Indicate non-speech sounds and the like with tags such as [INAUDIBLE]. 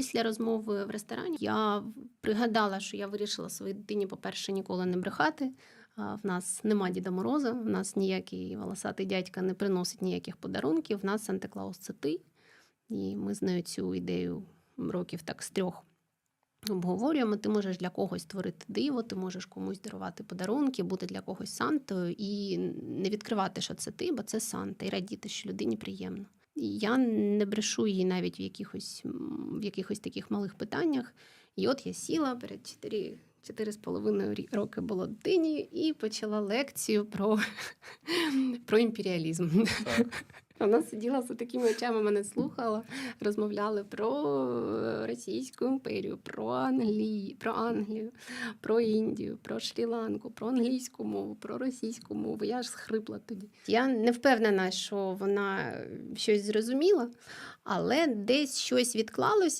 Після розмови в ресторані я пригадала, що я вирішила своїй дитині, по-перше, ніколи не брехати. В нас нема Діда Мороза, в нас ніякий волосатий дядька не приносить ніяких подарунків. В нас Санта Клаус це ти. І ми з нею цю ідею років так з трьох обговорюємо. Ти можеш для когось створити диво, ти можеш комусь дарувати подарунки, бути для когось Сантою і не відкривати, що це ти, бо це Санта, і радіти, що людині приємно. Я не брешу її навіть в якихось, в якихось таких малих питаннях. І от я сіла перед 4, 4,5 рі- роки було дитині і почала лекцію про, [LAUGHS] про імперіалізм. Так. Вона сиділа за такими очами, мене слухала, розмовляли про Російську імперію, про Англію, про Англію, про Індію, про Шрі-Ланку, про англійську мову, про російську мову. Я ж схрипла тоді. Я не впевнена, що вона щось зрозуміла, але десь щось відклалося.